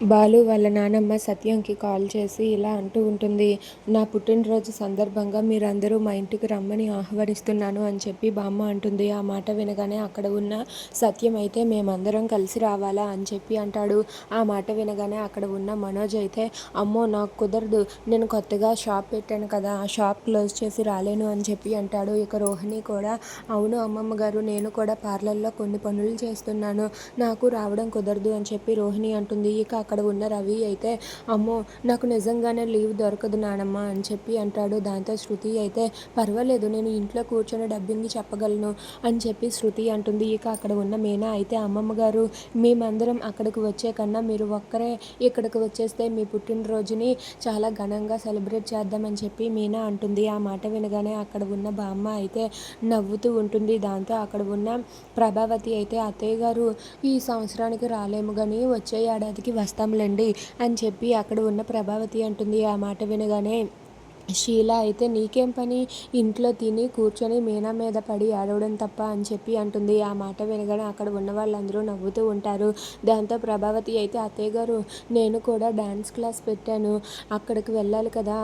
బాలు వాళ్ళ నానమ్మ సత్యంకి కాల్ చేసి ఇలా అంటూ ఉంటుంది నా పుట్టినరోజు సందర్భంగా మీరందరూ మా ఇంటికి రమ్మని ఆహ్వానిస్తున్నాను అని చెప్పి బామ్మ అంటుంది. ఆ మాట వినగానే అక్కడ ఉన్న సత్యం అయితే మేమందరం కలిసి రావాలా అని చెప్పి అంటాడు. ఆ మాట వినగానే అక్కడ ఉన్న మనోజ్ అయితే అమ్మో నాకు కుదరదు నేను కొత్తగా షాప్ పెట్టాను కదా ఆ షాప్ క్లోజ్ చేసి రాలేను అని చెప్పి అంటాడు. ఇక రోహిణి కూడా అవును అమ్మమ్మ గారు నేను కూడా పార్లర్లో కొన్ని పనులు చేస్తున్నాను నాకు రావడం కుదరదు అని చెప్పి రోహిణి అంటుంది. ఇక అక్కడ ఉన్న రవి అయితే అమ్మో నాకు నిజంగానే లీవ్ దొరకదు నానమ్మ అని చెప్పి అంటాడు. దాంతో శృతి అయితే పర్వాలేదు నేను ఇంట్లో కూర్చొని డబ్బింగ్ చెప్పగలను అని చెప్పి శృతి అంటుంది. ఇక అక్కడ ఉన్న మీనా అయితే అమ్మమ్మ గారు మేమందరం అక్కడికి వచ్చే కన్నా మీరు ఒక్కరే ఇక్కడికి వచ్చేస్తే మీ పుట్టినరోజుని చాలా ఘనంగా సెలబ్రేట్ చేద్దామని చెప్పి మీనా అంటుంది. ఆ మాట వినగానే అక్కడ ఉన్న బామ్మ అయితే నవ్వుతూ ఉంటుంది. దాంతో అక్కడ ఉన్న ప్రభావతి అయితే అత్తయ్య గారు ఈ సంవత్సరానికి రాలేము కానీ వచ్చే ఏడాదికి వస్తాం చేస్తాంలేండి అని చెప్పి అక్కడ ఉన్న ప్రభావతి అంటుంది ఆ మాట వినగానే. షీలా అయితే నీకేం పని? ఇంట్లో తిని కూర్చొని మీనా మీద పడి అడవడం తప్ప అని చెప్పి అంటుంది. ఆ మాట వినగానే అక్కడ ఉన్న వాళ్ళందరూ నవ్వుతూ ఉంటారు. దాంతో ప్రభావతి అయితే అత్తయ్య గారు నేను కూడా డ్యాన్స్ క్లాస్ పెట్టాను. అక్కడికి వెళ్ళాలి కదా.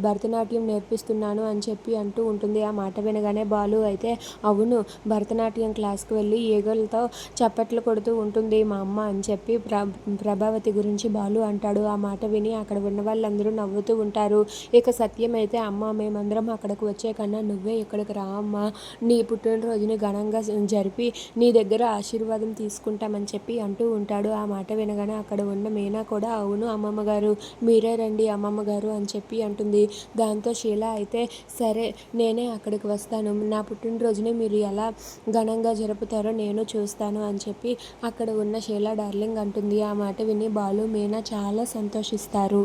భరతనాట్యం నేర్పిస్తున్నాను అని చెప్పి అంటూ ఉంటుంది. ఆ మాట వినగానే బాలు అయితే అవును. భరతనాట్యం క్లాస్కి వెళ్ళి ఈగలతో చప్పట్లు కొడుతూ ఉంటుంది మా అమ్మ అని చెప్పి ప్ర ప్రభావతి గురించి బాలు అంటాడు. ఆ మాట విని అక్కడ ఉన్న వాళ్ళందరూ నవ్వుతూ ఉంటారు. ఇక సత్య సత్యం అయితే అమ్మ మేమందరం అక్కడికి వచ్చే కన్నా నువ్వే ఇక్కడికి రా అమ్మ. నీ పుట్టినరోజుని ఘనంగా జరిపి నీ దగ్గర ఆశీర్వాదం తీసుకుంటామని చెప్పి అంటూ ఉంటాడు. ఆ మాట వినగానే అక్కడ ఉన్న మీనా కూడా అవును అమ్మమ్మ గారు మీరే రండి అమ్మమ్మ గారు అని చెప్పి అంటుంది. దాంతో శీల అయితే సరే నేనే అక్కడికి వస్తాను. నా పుట్టినరోజుని మీరు ఎలా ఘనంగా జరుపుతారో నేను చూస్తాను అని చెప్పి అక్కడ ఉన్న శీల డార్లింగ్ అంటుంది. ఆ మాట విని బాలు మీనా చాలా సంతోషిస్తారు.